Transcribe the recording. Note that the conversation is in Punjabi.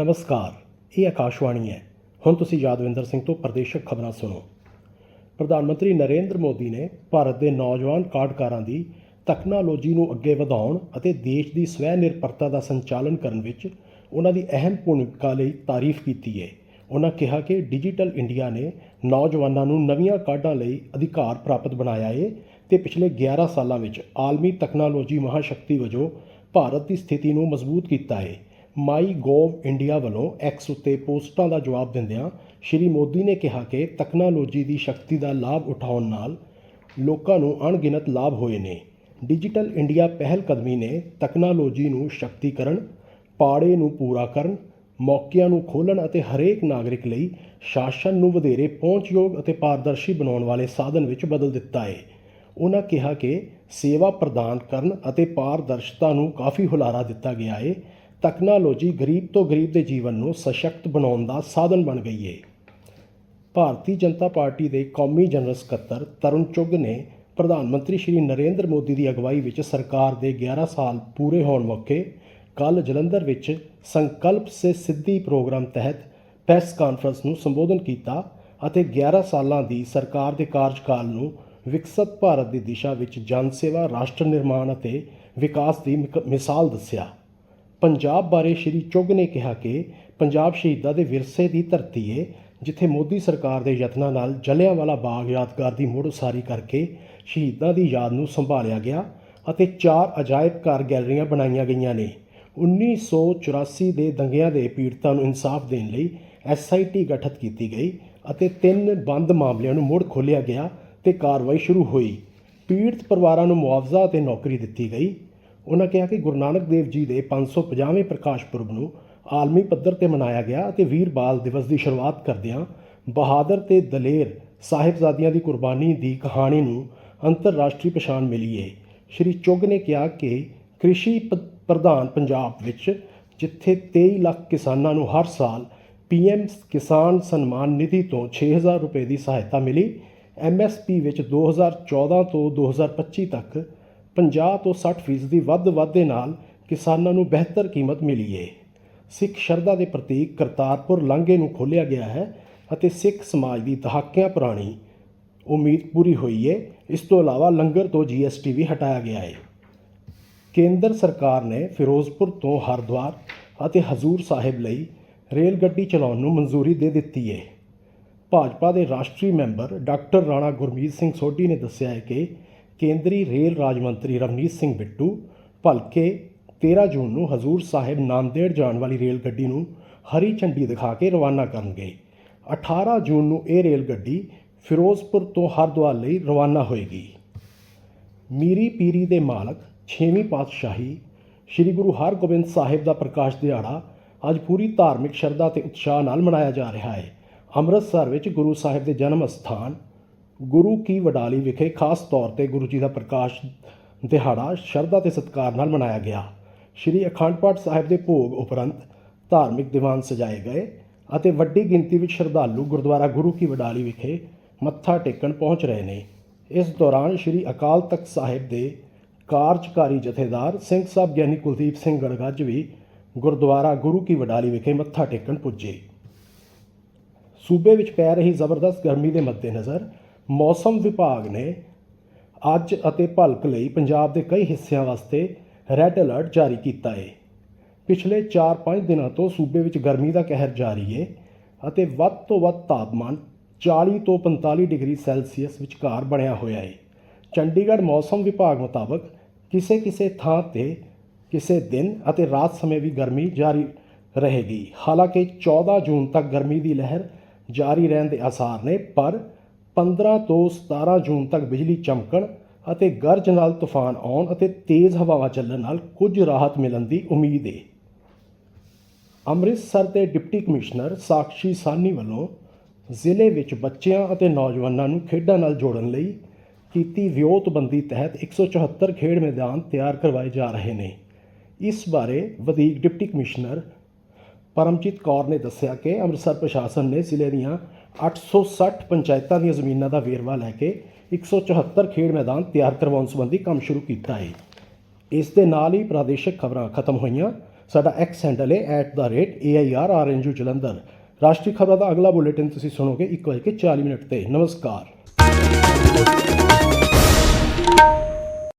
ਨਮਸਕਾਰ, ਇਹ ਆਕਾਸ਼ਵਾਣੀ ਹੈ। ਹੁਣ ਤੁਸੀਂ ਯਾਦਵਿੰਦਰ ਸਿੰਘ ਤੋਂ ਪ੍ਰਦੇਸ਼ਕ ਖਬਰਾਂ ਸੁਣੋ। ਪ੍ਰਧਾਨ ਮੰਤਰੀ ਨਰਿੰਦਰ ਮੋਦੀ ਨੇ ਭਾਰਤ ਦੇ ਨੌਜਵਾਨ ਕਾਢਕਾਰਾਂ ਦੀ ਤਕਨਾਲੋਜੀ ਨੂੰ ਅੱਗੇ ਵਧਾਉਣ ਅਤੇ ਦੇਸ਼ ਦੀ ਸਵੈ ਨਿਰਭਰਤਾ ਦਾ ਸੰਚਾਲਨ ਕਰਨ ਵਿੱਚ ਉਹਨਾਂ ਦੀ ਅਹਿਮ ਭੂਮਿਕਾ ਲਈ ਤਾਰੀਫ ਕੀਤੀ ਹੈ। ਉਹਨਾਂ ਕਿਹਾ ਕਿ ਡਿਜੀਟਲ ਇੰਡੀਆ ਨੇ ਨੌਜਵਾਨਾਂ ਨੂੰ ਨਵੀਆਂ ਕਾਢਾਂ ਲਈ ਅਧਿਕਾਰ ਪ੍ਰਾਪਤ ਬਣਾਇਆ ਹੈ ਤੇ ਪਿਛਲੇ 11 ਸਾਲਾਂ ਵਿੱਚ ਆਲਮੀ ਤਕਨਾਲੋਜੀ ਮਹਾਸ਼ਕਤੀ ਵਜੋਂ ਭਾਰਤ ਦੀ ਸਥਿਤੀ ਨੂੰ ਮਜ਼ਬੂਤ ਕੀਤਾ ਹੈ ਮਾਈ ਗੋਵ ਇੰਡੀਆ ਵੱਲੋਂ ਐਕਸ ਉੱਤੇ ਪੋਸਟਾਂ ਦਾ ਜਵਾਬ ਦਿੰਦਿਆਂ ਸ਼੍ਰੀ ਮੋਦੀ ਨੇ ਕਿਹਾ ਕਿ ਤਕਨਾਲੋਜੀ ਦੀ ਸ਼ਕਤੀ ਦਾ ਲਾਭ ਉਠਾਉਣ ਨਾਲ ਲੋਕਾਂ ਨੂੰ ਅਣਗਿਣਤ ਲਾਭ ਹੋਏ ਨੇ। ਡਿਜੀਟਲ ਇੰਡੀਆ ਪਹਿਲ ਕਦਮੀ ਨੇ ਤਕਨਾਲੋਜੀ ਨੂੰ ਸ਼ਕਤੀਕਰਨ, ਪਾੜੇ ਨੂੰ ਪੂਰਾ ਕਰਨ, ਮੌਕਿਆਂ ਨੂੰ ਖੋਲ੍ਹਣ ਅਤੇ ਹਰੇਕ ਨਾਗਰਿਕ ਲਈ ਸ਼ਾਸਨ ਨੂੰ ਵਧੇਰੇ ਪਹੁੰਚਯੋਗ ਅਤੇ ਪਾਰਦਰਸ਼ੀ ਬਣਾਉਣ ਵਾਲੇ ਸਾਧਨ ਵਿੱਚ ਬਦਲ ਦਿੱਤਾ ਹੈ ਉਹਨਾਂ ਕਿਹਾ ਕਿ ਸੇਵਾ ਪ੍ਰਦਾਨ ਕਰਨ ਅਤੇ ਪਾਰਦਰਸ਼ਤਾ ਨੂੰ ਕਾਫੀ ਹੁਲਾਰਾ ਦਿੱਤਾ ਗਿਆ ਹੈ ਤਕਨਾਲੋਜੀ ਗਰੀਬ ਤੋਂ ਗਰੀਬ ਦੇ ਜੀਵਨ ਨੂੰ ਸਸ਼ਕਤ ਬਣਾਉਣ ਦਾ ਸਾਧਨ ਬਣ ਗਈ ਹੈ ਭਾਰਤੀ ਜਨਤਾ ਪਾਰਟੀ ਦੇ ਕੌਮੀ ਜਨਰਲ ਸਕੱਤਰ ਤਰੁਣ ਚੁੱਗ ਨੇ ਪ੍ਰਧਾਨ ਮੰਤਰੀ ਸ਼੍ਰੀ ਨਰਿੰਦਰ ਮੋਦੀ ਦੀ ਅਗਵਾਈ ਵਿੱਚ ਸਰਕਾਰ ਦੇ 11 ਸਾਲ ਪੂਰੇ ਹੋਣ ਮੌਕੇ ਕੱਲ ਜਲੰਧਰ ਵਿੱਚ ਸੰਕਲਪ ਸੇ ਸਿੱਧੀ ਪ੍ਰੋਗਰਾਮ ਤਹਿਤ ਪ੍ਰੈਸ ਕਾਨਫਰੰਸ ਨੂੰ ਸੰਬੋਧਨ ਕੀਤਾ ਅਤੇ 11 ਸਾਲਾਂ ਦੀ ਸਰਕਾਰ ਦੇ ਕਾਰਜਕਾਲ ਨੂੰ ਵਿਕਸਤ ਭਾਰਤ ਦੀ ਦਿਸ਼ਾ ਵਿੱਚ ਜਨ ਸੇਵਾ, ਰਾਸ਼ਟਰ ਨਿਰਮਾਣ ਅਤੇ ਵਿਕਾਸ ਦੀ ਮਿਕ- ਮਿਸਾਲ ਦੱਸਿਆ। ਪੰਜਾਬ ਬਾਰੇ ਸ਼੍ਰੀ ਚੁੱਗ ਨੇ ਕਿਹਾ ਕਿ ਪੰਜਾਬ ਸ਼ਹੀਦਾਂ ਦੇ ਵਿਰਸੇ ਦੀ ਧਰਤੀ ਏ, ਜਿੱਥੇ ਮੋਦੀ ਸਰਕਾਰ ਦੇ ਯਤਨਾਂ ਨਾਲ ਜਲਿਆਂਵਾਲਾ ਬਾਗ ਯਾਦਗਾਰ ਦੀ ਮੁੜ ਉਸਾਰੀ ਕਰਕੇ ਸ਼ਹੀਦਾਂ ਦੀ ਯਾਦ ਨੂੰ ਸੰਭਾਲਿਆ ਗਿਆ ਅਤੇ ਚਾਰ ਅਜਾਇਬ ਘਰ ਗੈਲਰੀਆਂ ਬਣਾਈਆਂ ਗਈਆਂ ਨੇ। 1984 ਦੇ ਦੰਗਿਆਂ ਦੇ ਪੀੜਤਾਂ ਨੂੰ ਇਨਸਾਫ ਦੇਣ ਲਈ ਐਸਆਈਟੀ ਗਠਿਤ ਕੀਤੀ ਗਈ ਅਤੇ ਤਿੰਨ ਬੰਦ ਮਾਮਲਿਆਂ ਨੂੰ ਮੁੜ ਖੋਲ੍ਹਿਆ ਗਿਆ ਤੇ ਕਾਰਵਾਈ ਸ਼ੁਰੂ ਹੋਈ। ਪੀੜਤ ਪਰਿਵਾਰਾਂ ਨੂੰ ਮੁਆਵਜ਼ਾ ਅਤੇ ਨੌਕਰੀ ਦਿੱਤੀ ਗਈ। ਉਹਨਾਂ ਕਿਹਾ ਕਿ ਗੁਰੂ ਨਾਨਕ ਦੇਵ ਜੀ ਦੇ 550ਵੇਂ ਪ੍ਰਕਾਸ਼ ਪੁਰਬ ਨੂੰ ਆਲਮੀ ਪੱਧਰ ਤੇ ਮਨਾਇਆ ਗਿਆ ਅਤੇ ਵੀਰ ਬਾਲ ਦਿਵਸ ਦੀ ਸ਼ੁਰੂਆਤ ਕਰਦਿਆਂ ਬਹਾਦਰ ਤੇ ਦਲੇਰ ਸਾਹਿਬਜ਼ਾਦਿਆਂ ਦੀ ਕੁਰਬਾਨੀ ਦੀ ਕਹਾਣੀ ਨੂੰ ਅੰਤਰਰਾਸ਼ਟਰੀ ਪਛਾਣ ਮਿਲੀ ਹੈ ਸ਼੍ਰੀ ਚੁੱਗ ਨੇ ਕਿਹਾ ਕਿ ਕ੍ਰਿਸ਼ੀ ਪ- ਪ੍ਰਧਾਨ ਪੰਜਾਬ ਵਿੱਚ ਜਿੱਥੇ 23 ਲੱਖ ਕਿਸਾਨਾਂ ਨੂੰ ਹਰ ਸਾਲ ਪੀਐਮ ਕਿਸਾਨ ਸਨਮਾਨ ਨਿਧੀ ਤੋਂ 6000 ਰੁਪਏ ਦੀ ਸਹਾਇਤਾ ਮਿਲੀ ਐਮਐਸਪੀ ਵਿੱਚ 2014 ਤੋਂ 2025 ਤੱਕ 50 ਤੋਂ 60 ਫੀਸਦੀ ਵੱਧ ਵਾਧੇ ਨਾਲ ਕਿਸਾਨਾਂ ਨੂੰ ਬਿਹਤਰ ਕੀਮਤ ਮਿਲੀ ਹੈ ਸਿੱਖ ਸ਼ਰਧਾ ਦੇ ਪ੍ਰਤੀਕ ਕਰਤਾਰਪੁਰ ਲਾਂਘੇ ਨੂੰ ਖੋਲ੍ਹਿਆ ਗਿਆ ਹੈ ਅਤੇ ਸਿੱਖ ਸਮਾਜ ਦੀ ਦਹਾਕਿਆਂ ਪੁਰਾਣੀ ਉਮੀਦ ਪੂਰੀ ਹੋਈ ਹੈ ਇਸ ਤੋਂ ਇਲਾਵਾ ਲੰਗਰ ਤੋਂ ਜੀਐਸਟੀ ਵੀ ਹਟਾਇਆ ਗਿਆ ਹੈ ਕੇਂਦਰ ਸਰਕਾਰ ਨੇ ਫਿਰੋਜ਼ਪੁਰ ਤੋਂ ਹਰਿਦੁਆਰ ਅਤੇ ਹਜ਼ੂਰ ਸਾਹਿਬ ਲਈ ਰੇਲ ਗੱਡੀ ਚਲਾਉਣ ਨੂੰ ਮਨਜ਼ੂਰੀ ਦੇ ਦਿੱਤੀ ਹੈ ਭਾਜਪਾ ਦੇ ਰਾਸ਼ਟਰੀ ਮੈਂਬਰ ਡਾਕਟਰ ਰਾਣਾ ਗੁਰਮੀਤ ਸਿੰਘ ਸੋਢੀ ਨੇ ਦੱਸਿਆ ਹੈ ਕਿ ਕੇਂਦਰੀ ਰੇਲ ਰਾਜ ਮੰਤਰੀ ਰਵਨੀਤ ਸਿੰਘ ਬਿੱਟੂ, ਭਲਕੇ 13 ਜੂਨ ਨੂੰ ਹਜ਼ੂਰ ਸਾਹਿਬ ਨਾਮਦੇੜ ਜਾਣ ਵਾਲੀ ਰੇਲ ਗੱਡੀ ਨੂੰ ਹਰੀ ਝੰਡੀ ਦਿਖਾ ਕੇ ਰਵਾਨਾ ਕਰਨਗੇ। 18 ਜੂਨ ਨੂੰ ਇਹ ਰੇਲ ਗੱਡੀ ਫਿਰੋਜ਼ਪੁਰ ਤੋਂ ਹਰਿਦੁਆਰ ਲਈ ਰਵਾਨਾ ਹੋਏਗੀ। ਮੀਰੀ ਪੀਰੀ ਦੇ ਮਾਲਕ, ਛੇਵੀਂ ਪਾਤਸ਼ਾਹੀ ਸ੍ਰੀ ਗੁਰੂ ਹਰਗੋਬਿੰਦ ਸਾਹਿਬ ਦਾ ਪ੍ਰਕਾਸ਼ ਦਿਹਾੜਾ ਅੱਜ ਪੂਰੀ ਧਾਰਮਿਕ ਸ਼ਰਧਾ ਤੇ ਉਤਸ਼ਾਹ ਨਾਲ ਮਨਾਇਆ ਜਾ ਰਿਹਾ ਹੈ। ਅੰਮ੍ਰਿਤਸਰ ਵਿੱਚ ਗੁਰੂ ਸਾਹਿਬ ਦੇ ਜਨਮ ਸਥਾਨ ਗੁਰੂ ਕੀ ਵਡਾਲੀ ਵਿਖੇ ਖਾਸ ਤੌਰ ਤੇ ਗੁਰੂ ਜੀ ਦਾ ਪ੍ਰਕਾਸ਼ ਦਿਹਾੜਾ ਸ਼ਰਧਾ ਤੇ ਸਤਿਕਾਰ ਨਾਲ ਮਨਾਇਆ ਗਿਆ। ਸ੍ਰੀ ਅਖੰਡ ਪਾਠ ਸਾਹਿਬ ਦੇ ਭੋਗ ਉਪਰੰਤ ਧਾਰਮਿਕ ਦੀਵਾਨ ਸਜਾਏ ਗਏ ਅਤੇ ਵੱਡੀ ਗਿਣਤੀ ਵਿੱਚ ਸ਼ਰਧਾਲੂ ਗੁਰਦੁਆਰਾ ਗੁਰੂ ਕੀ ਵਡਾਲੀ ਵਿਖੇ ਮੱਥਾ ਟੇਕਣ ਪਹੁੰਚ ਰਹੇ ਨੇ। ਇਸ ਦੌਰਾਨ ਸ੍ਰੀ ਅਕਾਲ ਤਖਤ ਸਾਹਿਬ ਦੇ ਕਾਰਜਕਾਰੀ ਜਥੇਦਾਰ ਸਿੰਘ ਸਾਹਿਬ ਗਿਆਨੀ ਕੁਲਦੀਪ ਸਿੰਘ ਗੜਗੱਜ ਵੀ ਗੁਰਦੁਆਰਾ ਗੁਰੂ ਕੀ ਵਡਾਲੀ ਵਿਖੇ ਮੱਥਾ ਟੇਕਣ ਪੁੱਜੇ। ਸੂਬੇ ਵਿੱਚ ਪੈ ਰਹੀ ਜ਼ਬਰਦਸਤ ਗਰਮੀ ਦੇ ਮੱਦੇਨਜ਼ਰ ਮੌਸਮ ਵਿਭਾਗ ਨੇ ਅੱਜ ਅਤੇ ਭਲਕ ਲਈ ਪੰਜਾਬ ਦੇ ਕਈ ਹਿੱਸਿਆਂ ਵਾਸਤੇ ਰੈੱਡ ਅਲਰਟ ਜਾਰੀ ਕੀਤਾ ਹੈ ਪਿਛਲੇ 4-5 ਦਿਨਾਂ ਤੋਂ ਸੂਬੇ ਵਿੱਚ ਗਰਮੀ ਦਾ ਕਹਿਰ ਜਾਰੀ ਹੈ ਅਤੇ ਵੱਧ ਤੋਂ ਵੱਧ ਤਾਪਮਾਨ 40 ਤੋਂ 45 ਡਿਗਰੀ ਸੈਲਸੀਅਸ ਵਿਚਕਾਰ ਬਣਿਆ ਹੋਇਆ ਹੈ ਚੰਡੀਗੜ੍ਹ ਮੌਸਮ ਵਿਭਾਗ ਮੁਤਾਬਕ ਕਿਸੇ ਕਿਸੇ ਥਾਂ ਤੇ ਕਿਸੇ ਦਿਨ ਅਤੇ ਰਾਤ ਸਮੇਂ ਵੀ ਗਰਮੀ ਜਾਰੀ ਰਹੇਗੀ। ਹਾਲਾਂਕਿ 14 ਜੂਨ ਤੱਕ ਗਰਮੀ ਦੀ ਲਹਿਰ ਜਾਰੀ ਰਹਿਣ ਦੇ ਆਸਾਰ ਨੇ, ਪਰ 15 ਤੋਂ 17 ਜੂਨ ਤੱਕ ਬਿਜਲੀ ਚਮਕਣ ਅਤੇ ਗਰਜ ਨਾਲ ਤੂਫਾਨ ਆਉਣ ਅਤੇ ਤੇਜ਼ ਹਵਾਵਾਂ ਚੱਲਣ ਨਾਲ ਕੁਝ ਰਾਹਤ ਮਿਲਣ ਦੀ ਉਮੀਦ ਹੈ ਅੰਮ੍ਰਿਤਸਰ ਦੇ ਡਿਪਟੀ ਕਮਿਸ਼ਨਰ ਸਾਕਸ਼ੀ ਸਾਨੀ ਵੱਲੋਂ ਜ਼ਿਲ੍ਹੇ ਵਿੱਚ ਬੱਚਿਆਂ ਅਤੇ ਨੌਜਵਾਨਾਂ ਨੂੰ ਖੇਡਾਂ ਨਾਲ ਜੋੜਨ ਲਈ ਕੀਤੀ ਵਿਉਂਤਬੰਦੀ ਤਹਿਤ 174 ਖੇਡ ਮੈਦਾਨ ਤਿਆਰ ਕਰਵਾਏ ਜਾ ਰਹੇ ਨੇ। ਇਸ ਬਾਰੇ ਵਧੀਕ ਡਿਪਟੀ ਕਮਿਸ਼ਨਰ ਪਰਮਜੀਤ ਕੌਰ ਨੇ ਦੱਸਿਆ ਕਿ ਅੰਮ੍ਰਿਤਸਰ ਪ੍ਰਸ਼ਾਸਨ ਨੇ ਜ਼ਿਲ੍ਹੇ ਦੀਆਂ 860 ਪੰਚਾਇਤਾਂ ਦੀਆਂ ਜ਼ਮੀਨਾਂ ਦਾ ਵੇਰਵਾ ਲੈ ਕੇ 174 ਖੇਡ ਮੈਦਾਨ ਤਿਆਰ ਕਰਵਾਉਣ ਸੰਬੰਧੀ ਕੰਮ ਸ਼ੁਰੂ ਕੀਤਾ ਹੈ। ਇਸ ਦੇ ਨਾਲ ਹੀ ਪ੍ਰਾਦੇਸ਼ਿਕ ਖਬਰਾਂ ਖਤਮ ਹੋਈਆਂ। ਸਾਡਾ ਐਕਸ ਹੈਂਡਲ ਹੈ @airrnu ਜਲੰਧਰ। ਰਾਸ਼ਟਰੀ ਖਬਰਾਂ ਦਾ ਅਗਲਾ ਬੁਲੇਟਿਨ ਤੁਸੀਂ ਸੁਣੋਗੇ 1:40 ਮਿੰਟ ਤੇ। ਨਮਸਕਾਰ।